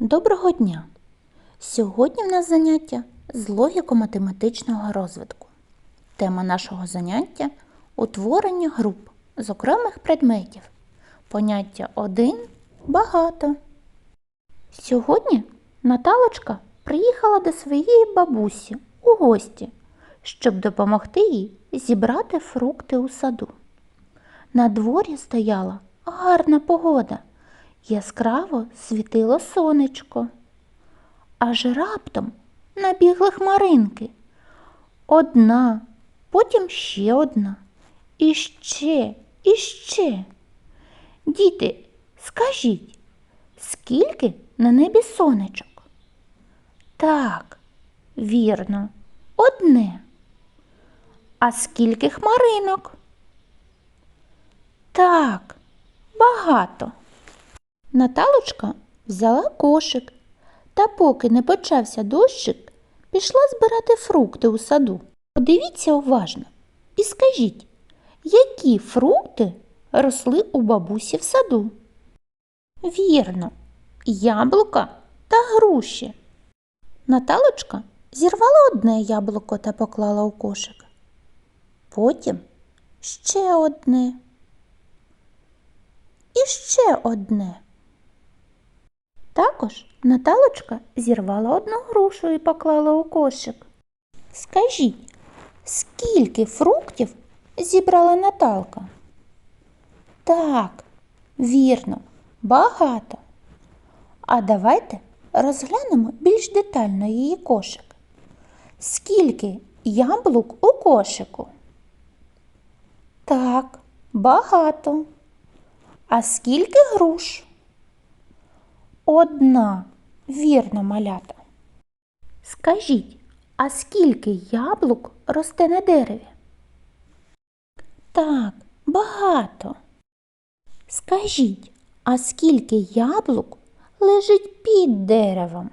Доброго дня! Сьогодні в нас заняття з логіко-математичного розвитку. Тема нашого заняття утворення груп з окремих предметів. Поняття один багато. Сьогодні Наталочка приїхала до своєї бабусі у гості, щоб допомогти їй зібрати фрукти у саду. На дворі стояла гарна погода, яскраво світило сонечко. Аж раптом набігли хмаринки. Одна, потім ще одна, і ще, і ще. Діти, скажіть, скільки на небі сонечок? Так, вірно, одне. А скільки хмаринок? Так, багато. Наталочка взяла кошик та, поки не почався дощик, пішла збирати фрукти у саду. Подивіться уважно і скажіть, які фрукти росли у бабусі в саду? Вірно, яблука та груші. Наталочка зірвала одне яблуко та поклала у кошик. Потім ще одне. І ще одне. Також Наталочка зірвала одну грушу і поклала у кошик. Скажіть, скільки фруктів зібрала Наталка? Так, вірно, багато. А давайте розглянемо більш детально її кошик. Скільки яблук у кошику? Так, багато. А скільки груш? Одна, вірно, малята. Скажіть, а скільки яблук росте на дереві? Так, багато. Скажіть, а скільки яблук лежить під деревом?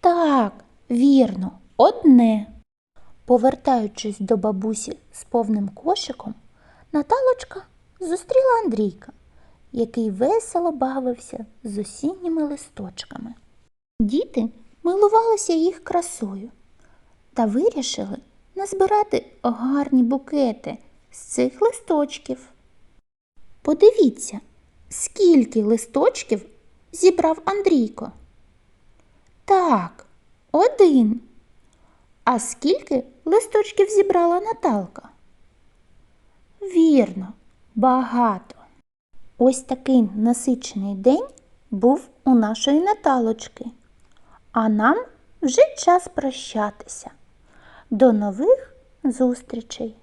Так, вірно, одне. Повертаючись до бабусі з повним кошиком, Наталочка зустріла Андрійка, який весело бавився з осінніми листочками. Діти милувалися їх красою та вирішили назбирати гарні букети з цих листочків. Подивіться, скільки листочків зібрав Андрійко. Так, один. А скільки листочків зібрала Наталка? Вірно, багато. Ось такий насичений день був у нашої Наталочки. А нам вже час прощатися. До нових зустрічей!